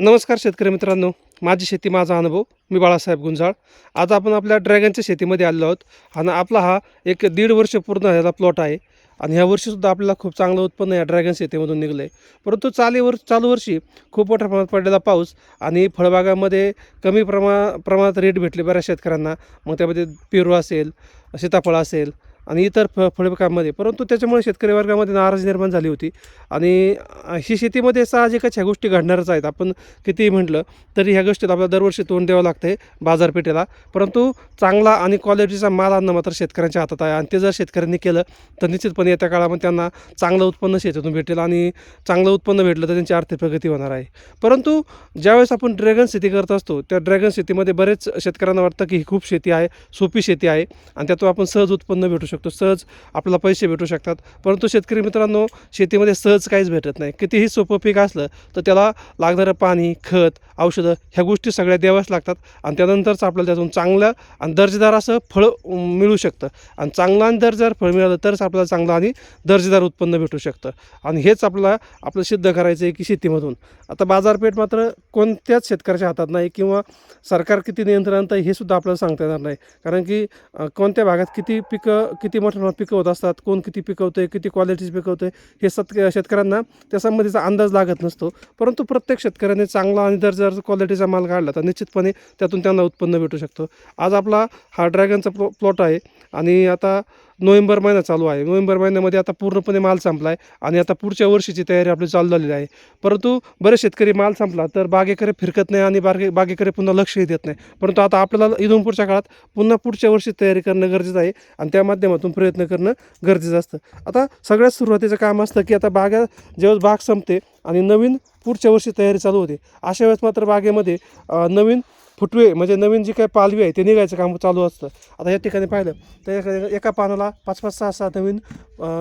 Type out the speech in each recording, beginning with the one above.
नमस्कार शेतकरी मित्रांनो. माझी शेती माझा अनुभव. मी बाळासाहेब गुंजाळ. आज आपण आपल्या ड्रॅगनच्या शेतीमध्ये आलेलो आहोत. आणि आपला हा एक दीड वर्ष पूर्ण झालेला प्लॉट आहे. आणि ह्या वर्षीसुद्धा आपल्याला खूप चांगलं उत्पन्न या ड्रॅगन शेतीमधून निघलं आहे परंतु चालीवर चालू वर्षी खूप मोठ्या प्रमाणात पडलेला पाऊस आणि फळबागामध्ये कमी प्रमा प्रमाणात रेट भेटले बऱ्याच शेतकऱ्यांना. मग त्यामध्ये पेरू असेल सीताफळ असेल आणि इतर फ फळपिकांमध्ये. परंतु त्याच्यामुळे शेतकरी वर्गामध्ये नाराजी निर्माण झाली होती. आणि ही शेतीमध्ये साहजिकच ह्या गोष्टी घडणारच आहेत. आपण कितीही म्हटलं तरी ह्या गोष्टीत आपल्याला दरवर्षी तोंड द्यावं लागतं आहे बाजारपेठेला. परंतु चांगला आणि क्वालिटीचा माल आणणं मात्र शेतकऱ्यांच्या हातात आहे. आणि ते जर शेतकऱ्यांनी केलं तर निश्चितपणे येत्या काळामध्ये त्यांना चांगलं उत्पन्न शेतीतून भेटेल आणि चांगलं उत्पन्न भेटलं तर त्यांची आर्थिक प्रगती होणार आहे. परंतु ज्यावेळेस आपण ड्रॅगन शेती करत असतो त्या ड्रॅगन शेतीमध्ये बरेच शेतकऱ्यांना वाटतं की ही खूप शेती आहे सोपी शेती आहे आणि त्यातून आपण सहज उत्पन्न भेटू शकतो. सहज आपल्याला पैसे भेटू शकतात. परंतु शेतकरी मित्रांनो शेतीमध्ये सहज काहीच भेटत नाही. कितीही सोपं पीक असलं तर त्याला लागणारं पाणी खत औषधं ह्या गोष्टी सगळ्या द्याव्याच लागतात. आणि त्यानंतरच आपल्याला त्यातून चांगलं आणि दर्जेदार असं फळ मिळू शकतं. आणि चांगलं आणि दर्जेदार फळ मिळालं तरच आपल्याला चांगलं आणि दर्जेदार उत्पन्न भेटू शकतं. आणि हेच आपल्याला आपलं सिद्ध करायचं आहे की शेतीमधून. आता बाजारपेठ मात्र कोणत्याच शेतकऱ्याच्या हातात नाही किंवा सरकार किती नियंत्रणात आहे हे सुद्धा आपल्याला सांगता येणार नाही. कारण की कोणत्या भागात किती पिकं किती मोठ्या प्रमाणात पिकवत असतात कोण किती पिकवतं आहे किती क्वालिटीज पिकवतं आहे हे सत शेतकऱ्यांना त्या संबंधीचा अंदाज लागत नसतो. परंतु प्रत्येक शेतकऱ्याने चांगला आणि दर्जा क्वालिटीचा माल काढला तर निश्चितपणे त्यातून त्यांना उत्पन्न भेटू शकतो. आज आपला हा ड्रॅगनचा प्लॉ प्लॉट आहे. आणि आता नोव्हेंबर महिना चालू आहे. नोव्हेंबर महिन्यामध्ये आता पूर्णपणे माल संपला आहे आणि आता पुढच्या वर्षीची तयारी आपली चालू झालेली आहे. परंतु बरेच शेतकरी माल संपला तर बागेकडे फिरकत नाही आणि बागे बागेकडे पुन्हा लक्षही देत नाही. परंतु आता आपल्याला इथून पुढच्या काळात पुन्हा पुढच्या वर्षी तयारी करणं गरजेचं आहे आणि त्या माध्यमातून प्रयत्न करणं गरजेचं असतं. आता सगळ्यात सुरुवातीचं काम असतं की आता बागा जेव्हा बाग संपते आणि नवीन पुढच्या वर्षी तयारी चालू होते अशा वेळेस मात्र बागेमध्ये नवीन फुटवे म्हणजे नवीन जी काही पालवी आहे ते निघायचं काम चालू असतं. आता या ठिकाणी पाहिलं तर एका एका पानाला पाच पाच सहा सहा नवीन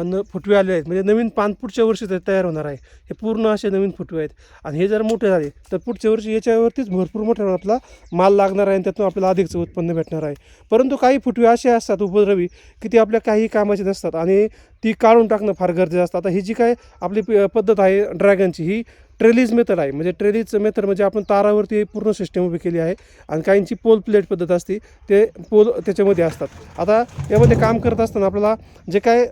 न फुटवे आले आहेत. म्हणजे नवीन पान पुढच्या वर्षी तयार होणार आहे. हे पूर्ण असे नवीन फुटवे आहेत. आणि हे जर मोठे झाले तर पुढच्या वर्षी याच्यावरतीच भरपूर मोठ्या आपला माल लागणार आहे आणि त्यातून आपल्याला अधिकचं उत्पन्न भेटणार आहे. परंतु काही फुटवे असे असतात उपद्रवी की ते आपल्या काही कामाचे नसतात. आणि ती काढून टाकणं फार गरजेचं असतं. आता ही जी काय आपली प- पद्धत आहे ड्रॅगनची ही ट्रेलीज मेथड आहे. म्हणजे ट्रेलीज मेथड म्हणजे आपण तारावरती पूर्ण सिस्टम उभी केली आहे आणि काहींची पोल प्लेट पद्धत असते ते पोल त्याच्यामध्ये असतात. आता यामध्ये काम करत असताना आपल्याला जे काय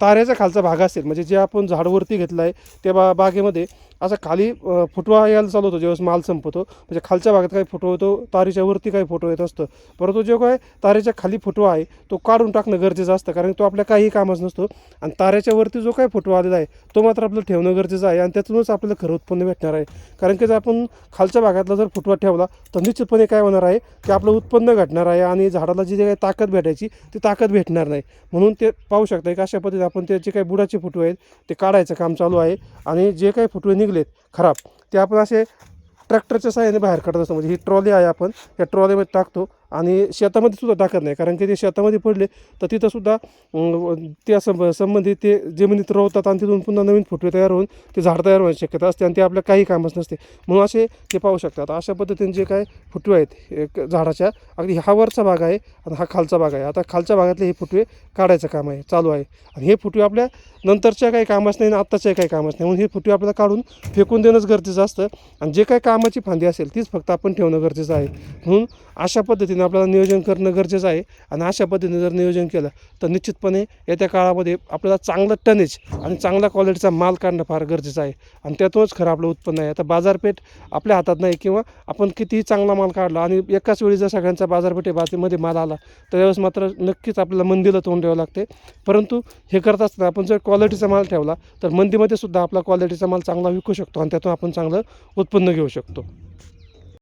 ताऱ्याचा खालचा भाग असेल म्हणजे जे आपण झाडवरती घेतलं आहे त्या बा बागेमध्ये असा खाली फुटवा यायला चालू होतो ज्यावेळेस माल संपतो. म्हणजे खालच्या भागात काही फुटवा येतो तारीच्या वरती काही फोटो येत असतं. परंतु जो काय तारेच्या खाली फुटवा आहे तो काढून टाकणं गरजेचं असतं कारण तो आपल्या काही कामच नसतो. आणि ताऱ्याच्या वरती जो काही फुटवा आलेला आहे तो मात्र आपलं ठेवणं गरजेचं आहे आणि त्यातूनच आपल्याला खरं उत्पन्न भेटणार आहे. कारण की जर आपण खालच्या भागातला जर फुटवा ठेवला तर निश्चितपणे काय होणार आहे की आपलं उत्पन्न घटणार आहे आणि झाडाला जी काही ताकद भेटायची ती ताकद भेटणार नाही. म्हणून ते पाहू शकता की अशा पद्धतीने आपण ते जे काही बुडाचे फुटवे आहेत ते काढायचं काम चालू आहे. आणि जे काही फुटवे निघलेत. खराब. ते आपण असे ट्रॅक्टरच्या साह्याने बाहेर काढत असतो. म्हणजे ही ट्रॉली आहे आपण. या ट्रॉलीमध्ये टाकतो. आणि शेतामध्ये सुद्धा टाकत नाही. कारण की ते शेतामध्ये पडले तर तिथंसुद्धा त्या सं संबंधित ते जमिनीत रोवतात आणि तिथून पुन्हा नवीन फुटवे तयार होऊन ते झाड तयार होण्याची शक्यता असते आणि ते आपल्या काही कामच नसते. म्हणून असे ते पाहू शकतात अशा पद्धतीने जे काय फुटवे आहेत एक झाडाच्या अगदी हा वरचा भाग आहे आणि हा खालचा भाग आहे. आता खालच्या भागातले हे फुटवे काढायचं काम आहे चालू आहे. आणि हे फुटवे आपल्या नंतरच्या काही कामच नाही आणि आत्ताच्या काही कामच नाही. म्हणून हे फुटवे आपल्याला काढून फेकून देणंच गरजेचं असतं. आणि जे काही कामाची फांदी असेल तीच फक्त आपण ठेवणं गरजेचं आहे. म्हणून अशा पद्धतीने आपल्याला नियोजन करणं गरजेचं आहे. आणि अशा पद्धतीने जर नियोजन केलं तर निश्चितपणे येत्या काळामध्ये आपल्याला चांगलं टनेज आणि चांगल्या क्वालिटीचा माल काढणं फार गरजेचं आहे. आणि त्यातूनच खरं आपलं उत्पन्न आहे. आता बाजारपेठ आपल्या हातात नाही किंवा आपण कितीही चांगला माल काढला आणि एकाच वेळी जर सगळ्यांचा बाजारपेठे बाजूमध्ये माल आला तर त्यावेळेस मात्र नक्कीच आपल्याला मंदीला तोंड द्यावं लागते. परंतु हे करत असताना आपण जर क्वालिटीचा माल ठेवला तर मंदीमध्ये सुद्धा आपला क्वालिटीचा माल चांगला विकू शकतो आणि त्यातून आपण चांगलं उत्पन्न घेऊ शकतो.